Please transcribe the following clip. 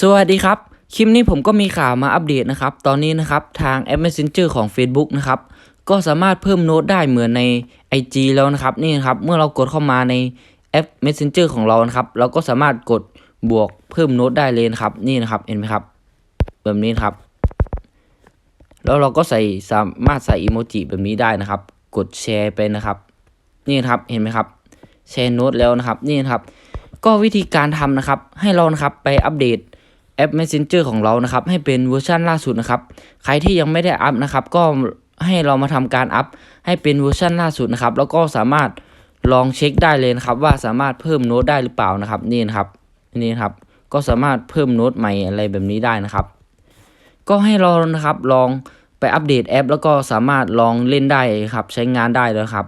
สวัสดีครับ คลิปนี้ผมก็มีข่าวมาอัปเดตนะครับ ตอนนี้นะครับ ทางแอป Messenger ของ Facebook นะครับ ก็สามารถเพิ่มโน้ตได้เหมือนใน IG แล้วนะครับ นี่นะครับ เมื่อเรากดเข้ามาในแอป Messenger ของเรานะครับ เราก็สามารถกดบวกเพิ่มโน้ตได้เลยนะครับ นี่นะครับ เห็นไหมครับ แบบนี้นครับ แล้วเราก็ใส่สามารถใส่อีโมจิแบบนี้ได้นะครับ กดแชร์ไปนะครับ นี่นะครับ เห็นไหมครับ แชร์โน้ตแล้วนะครับ นี่นะครับ ก็วิธีการทำนะครับ ให้เรานะครับไปอัปเดต แอป Messenger ของเรานะครับ ให้เป็นเวอร์ชันล่าสุดนะครับ ใครที่ยังไม่ได้อัพนะครับ ก็ให้เรามาทำการอัพให้เป็นเวอร์ชันล่าสุดนะครับ แล้วก็สามารถลองเช็คได้เลยนะครับ ว่าสามารถเพิ่มโน้ตได้หรือเปล่านะครับ นี่นะครับนี่นะครับ ก็สามารถเพิ่มโน้ตใหม่อะไรแบบนี้ได้นะครับ ก็ให้เรานะครับลองไปอัปเดตแอป แล้วก็สามารถลองเล่นได้ครับ ใช้งานได้แล้วครับ